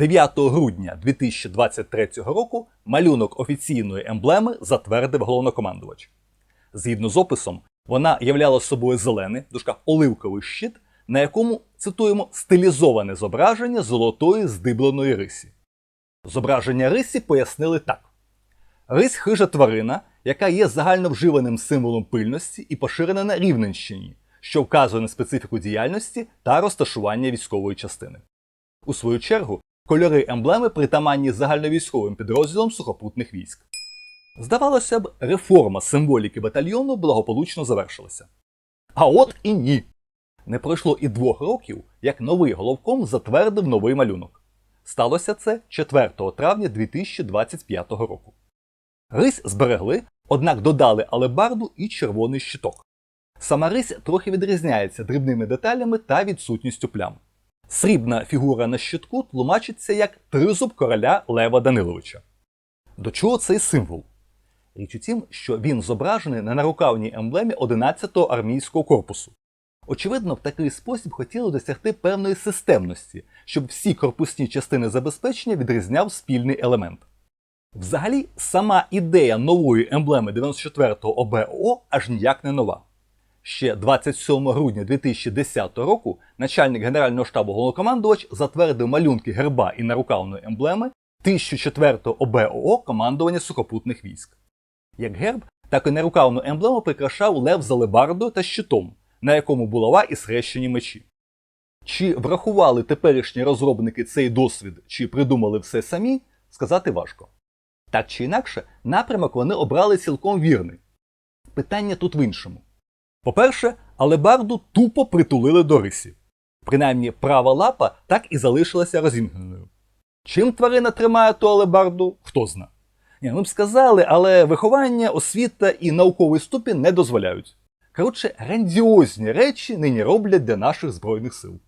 9 грудня 2023 року малюнок офіційної емблеми затвердив головнокомандувач. Згідно з описом, вона являла собою зелений, в дужках оливковий щит, на якому цитуємо стилізоване зображення золотої здибленої рисі. Зображення рисі пояснили так: рись хижа тварина, яка є загальновживаним символом пильності і поширена на Рівненщині, що вказує на специфіку діяльності та розташування військової частини. У свою чергу, кольори емблеми притаманні загальновійськовим підрозділам сухопутних військ. Здавалося б, реформа символіки батальйону благополучно завершилася. А от і ні. Не пройшло і двох років, як новий головком затвердив новий малюнок. Сталося це 4 травня 2025 року. Рись зберегли, однак додали алебарду і червоний щиток. Сама рись трохи відрізняється дрібними деталями та відсутністю плям. Срібна фігура на щитку тлумачиться як тризуб короля Лева Даниловича. До чого цей символ? Річ у тім, що він зображений на нарукавній емблемі 11-го армійського корпусу. Очевидно, в такий спосіб хотіли досягти певної системності, щоб всі корпусні частини забезпечення відрізняв спільний елемент. Взагалі, сама ідея нової емблеми 94-го ОБО аж ніяк не нова. Ще 27 грудня 2010 року начальник Генерального штабу головнокомандувач затвердив малюнки герба і нарукавної емблеми 1004-го ОБО командування сухопутних військ. Як герб, так і нарукавну емблему прикрашав лев з алебардою та щитом, на якому булава і схрещені мечі. Чи врахували теперішні розробники цей досвід, чи придумали все самі, сказати важко. Так чи інакше, напрямок вони обрали цілком вірний. Питання тут в іншому. По-перше, алебарду тупо притулили до рисі. Принаймні, права лапа так і залишилася розімкненою. Чим тварина тримає ту алебарду, хто зна. Ні, ми б сказали, але виховання, освіта і науковий ступінь не дозволяють. Коротше, грандіозні речі нині роблять для наших Збройних сил.